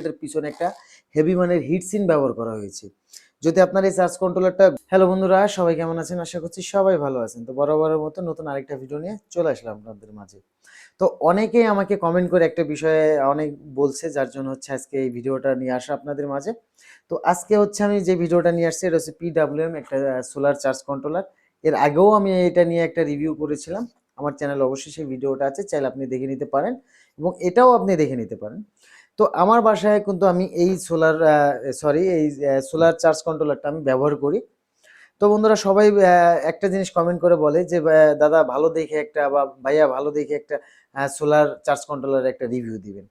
এটার পিছনে একটা হেভি মানের হিটসিন ব্যবহার করা হয়েছে। যদি আপনার এই চার্জ কন্ট্রোলারটা হ্যালো বন্ধুরা, সবাই কেমন আছেন? আশা করছি সবাই ভালো আছেন। তো বরাবরের মতো নতুন আরেকটা ভিডিও নিয়ে চলে আসলাম আপনাদের মাঝে। তো অনেকেই আমাকে কমেন্ট করে একটা বিষয়ে অনেক বলছে, যার জন্য হচ্ছে আজকে এই ভিডিওটা নিয়ে আসা আপনাদের মাঝে। তো আজকে হচ্ছে আমি যে ভিডিওটা নিয়ে আসছি, এটা হচ্ছে পিডাব্লিউএম একটা সোলার চার্জ কন্ট্রোলার এর আগেও আমি এটা নিয়ে একটা রিভিউ করেছিলাম। আমার চ্যানেল অবশ্যই সেই ভিডিওটা আছে, চাইলে আপনি দেখে নিতে পারেন। এবং এটাও আপনি দেখে নিতে পারেন। তো আমার বাসায় কিন্তু আমি এই সোলার সরি এই সোলার চার্জ কন্ট্রোলারটা আমি ব্যবহার করি। তো বন্ধুরা সবাই একটা জিনিস কমেন্ট করে বলে যে দাদা ভালো দেখে একটা বা ভাইয়া ভালো দেখে একটা সোলার চার্জ কন্ট্রোলার একটা রিভিউ দিবেন।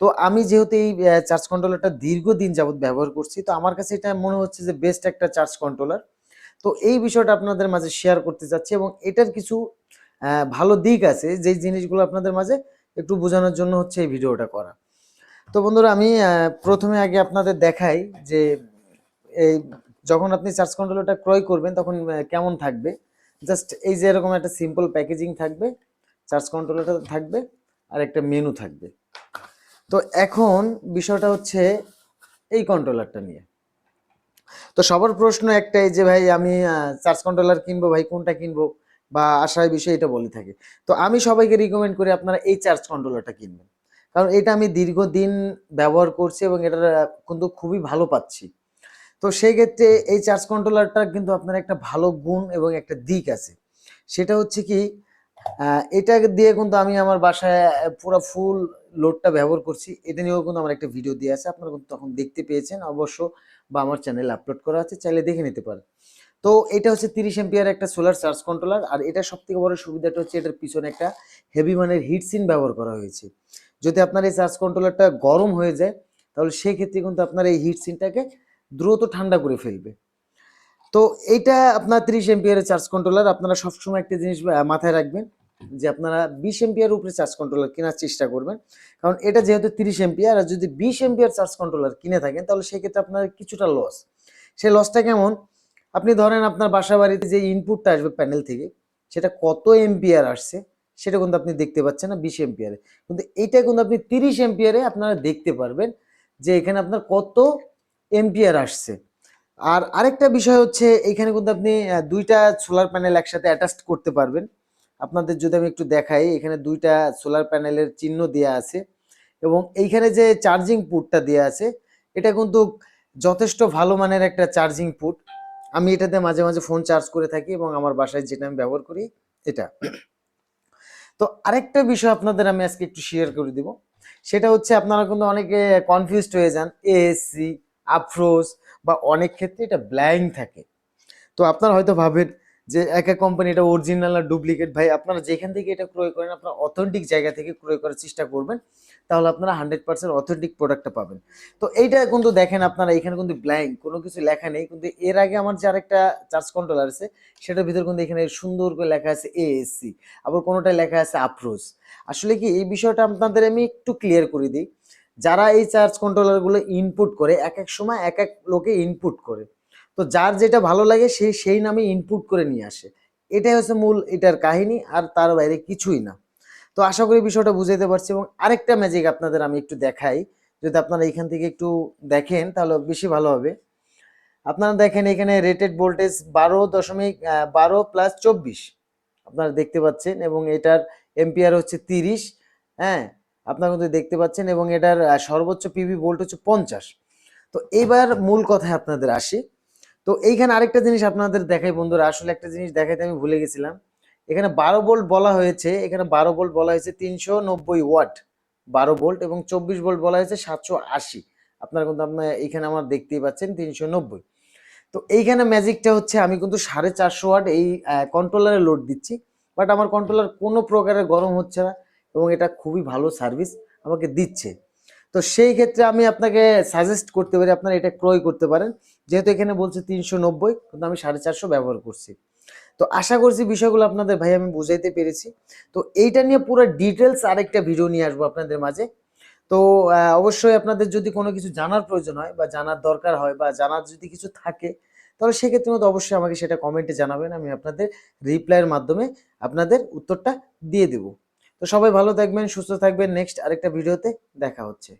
তো আমি যেহেতু এই চার্জ কন্ট্রোলারটা দীর্ঘদিন যাবৎ ব্যবহার করছি, তো আমার কাছে এটা মনে হচ্ছে যে বেস্ট একটা চার্জ কন্ট্রোলার তো এই বিষয়টা আপনাদের মাঝে শেয়ার করতে চাচ্ছি এবং এটার কিছু ভালো দিক আছে, যেই জিনিসগুলো আপনাদের মাঝে একটু বোঝানোর জন্য হচ্ছে এই ভিডিওটা করা। তো বন্ধুরা, আমি প্রথমে আগে আপনাদের দেখাই যে, এই যখন আপনি চার্জ কন্ট্রোলারটা ক্রয় করবেন, তখন কেমন থাকবে? জাস্ট এই যে এরকম একটা সিম্পল প্যাকেজিং থাকবে চার্জ কন্ট্রোলারটা থাকবে, আর একটা মেনু থাকবে। তো এখন বিষয়টা হচ্ছে এই কন্ট্রোলারটা নিয়ে। তো সবার প্রশ্ন একটাই যে, ভাই, আমি চার্জ কন্ট্রোলার কিনবো, ভাই, কোনটা কিনবো? বা আশায় বিষয়ে এটা বলে থাকে। তো আমি সবাইকে রিকমেন্ড করি আপনারা এই চার্জ কন্ট্রোলারটা কিনবেন। কারণ এটা আমি দীর্ঘদিন ব্যবহার করছি এবং এটা কিন্তু খুবই ভালো পাচ্ছি। তো সেই ক্ষেত্রে এই চার্জ কন্ট্রোলারটা কিন্তু আপনার একটা ভালো গুণ এবং একটা দিক আছে। সেটা হচ্ছে কি এটা দিয়ে কিন্তু আমি আমার বাসায় পুরো ফুল লোডটা ব্যবহার করছি। এটা নিয়েও কিন্তু আমার একটা ভিডিও দিয়ে আছে, আপনারা কিন্তু তখন দেখতে পেয়েছেন অবশ্য বা আমার চ্যানেলে আপলোড করা আছে, চাইলে দেখে নিতে পারেন। তো এটা হচ্ছে তিরিশ এম্পিয়ার একটা সোলার চার্জ কন্ট্রোলার, আর এটা সব থেকে বড় সুবিধাটা হচ্ছে এটার পিছনে একটা হেভি মানের হিটসিন ব্যবহার করা হয়েছে। যদি আপনার এই চার্জ কন্ট্রোলারটা গরম হয়ে যায়, তাহলে সেই ক্ষেত্রে কিন্তু আপনার এই হিট সিনটাকে দ্রুত ঠান্ডা করে ফেলবে। তো এইটা আপনার তিরিশ এম্পিয়ারের চার্জ কন্ট্রোলার আপনারা সবসময় একটা জিনিস মাথায় রাখবেন যে আপনারা বিশ এম্পিয়ার উপরে চার্জ কন্ট্রোলার কেনার চেষ্টা করবেন। কারণ এটা যেহেতু তিরিশ এম্পিয়ার, আর যদি বিশ এম্পিয়ার চার্জ কন্ট্রোলার কিনে থাকেন, তাহলে সেক্ষেত্রে আপনার কিছুটা লস সেই লসটা কেমন? আপনি ধরেন আপনার বাসা বাড়িতে যে ইনপুটটা আসবে প্যানেল থেকে, সেটা কত এম্পিয়ার আসছে? সেটা কিন্তু আপনি দেখতে পাচ্ছেন না বিশ এম্পিয়ারে কিন্তু এইটা কিন্তু আপনি তিরিশ এম্পিয়ারে আপনারা দেখতে পারবেন যে এখানে আপনার কত এম্পিয়ার আসছে। আর আরেকটা বিষয় হচ্ছে, এখানে কিন্তু আপনি দুইটা সোলার প্যানেল একসাথে অ্যাটাচ করতে পারবেন। আপনাদের যদি আমি একটু দেখাই, এখানে দুইটা সোলার প্যানেলের চিহ্ন দেওয়া আছে এবং এইখানে যে চার্জিং পুটটা দেওয়া আছে, এটা কিন্তু যথেষ্ট ভালো মানের একটা চার্জিং পুট আমি এটাতে মাঝে মাঝে ফোন চার্জ করে থাকি এবং আমার বাসায় যেটা আমি ব্যবহার করি, এটা। তো আরেকটা বিষয় আপনাদের আমি আজকে একটু শেয়ার করে দিব। সেটা হচ্ছে আপনারা কিন্তু অনেকে কনফিউজড হয়ে যান এএসসি আফরোজ বা অনেক ক্ষেত্রে এটা ব্ল্যাঙ্ক থাকে। তো আপনারা হয়তো ভাবেন যে এক এক কোম্পানি এটা অরিজিনাল আর ডুপ্লিকেট ভাই আপনারা যেখান থেকে এটা ক্রয় করেন, আপনারা অথেন্টিক জায়গা থেকে ক্রয় করার চেষ্টা করবেন, তাহলে আপনারা হান্ড্রেড পার্সেন্ট অথেন্টিক প্রোডাক্টটা পাবেন। তো এইটা কিন্তু দেখেন আপনারা, এখানে কিন্তু ব্ল্যাঙ্ক কোনো কিছু লেখা নেই, কিন্তু এর আগে আমার যে আরেকটা চার্জ কন্ট্রোলার আছে, সেটার ভিতর কিন্তু এখানে সুন্দর করে লেখা আছে এএসসি আবার কোনোটায় লেখা আছে আফরোজ আসলে কি, এই বিষয়টা আপনাদের আমি একটু ক্লিয়ার করে দিই। যারা এই চার্জ কন্ট্রোলারগুলো ইনপুট করে, এক এক সময় এক এক লোকে ইনপুট করে তো যার যেটা ভালো লাগে সে সেই নামে ইনপুট করে নিয়ে আসে। এটাই হচ্ছে মূল, এটার কাহিনী আর তার বাইরে কিছুই না। তো আশা করি বিষয়টা বুঝাইতে পারছি এবং আরেকটা ম্যাজিক আপনাদের আমি একটু দেখাই। যদি আপনারা এখান থেকে একটু দেখেন তাহলে বেশি ভালো হবে। আপনারা দেখেন এখানে রেটেড ভোল্টেজ বারো দশমিক বারো প্লাস চব্বিশ আপনারা দেখতে পাচ্ছেন এবং এটার এম্পিয়ার হচ্ছে তিরিশ হ্যাঁ আপনারা কিন্তু দেখতে পাচ্ছেন এবং এটার সর্বোচ্চ পিভি ভোল্ট হচ্ছে পঞ্চাশ। তো এইবার মূল কথায় আপনাদের আসি। তো এইখানে আরেকটা জিনিস আপনাদের দেখাই, বন্ধুরা। আসলে একটা জিনিস দেখাইতে আমি ভুলে গেছিলাম। এখানে বারো ভোল্ট বলা হয়েছে, এখানে বারো ভোল্ট বলা হয়েছে তিনশো নব্বই ওয়াট। বারো ভোল্ট এবং চব্বিশ ভোল্ট বলা হয়েছে সাতশো আশি। আপনারা কিন্তু আপনার এখানে আমার দেখতেই পাচ্ছেন তিনশো নব্বই। তো এইখানে ম্যাজিকটা হচ্ছে, আমি কিন্তু সাড়ে চারশো ওয়াট এই কন্ট্রোলারে লোড দিচ্ছি। বাট আমার কন্ট্রোলার কোনো প্রকারের গরম হচ্ছে না এবং এটা খুবই ভালো সার্ভিস আমাকে দিচ্ছে। তো সেই ক্ষেত্রে আমি আপনাকে সাজেস্ট করতে পারি, আপনারা এটা ক্রয় করতে পারেন। যেহেতু এখানে বলছে তিনশো নব্বই, কিন্তু আমি সাড়ে চারশো ব্যবহার করছি। তো আশা করছি বিষয়গুলো আপনাদের ভাই আমি বুঝাইতে পেরেছি। তো এইটা নিয়ে পুরো ডিটেলস আরেকটা ভিডিও নিয়ে আসব আপনাদের মাঝে। তো অবশ্যই আপনাদের যদি কোনো কিছু জানার প্রয়োজন হয় বা জানার দরকার হয় বা জানার যদি কিছু থাকে, তাহলে সেক্ষেত্রে মধ্যে অবশ্যই আমাকে সেটা কমেন্টে জানাবেন, আমি আপনাদের রিপ্লাইয়ের মাধ্যমে আপনাদের উত্তরটা দিয়ে দেব। তো সবাই ভালো থাকবেন সুস্থ থাকবেন। নেক্সট আরেকটা ভিডিওতে দেখা হচ্ছে।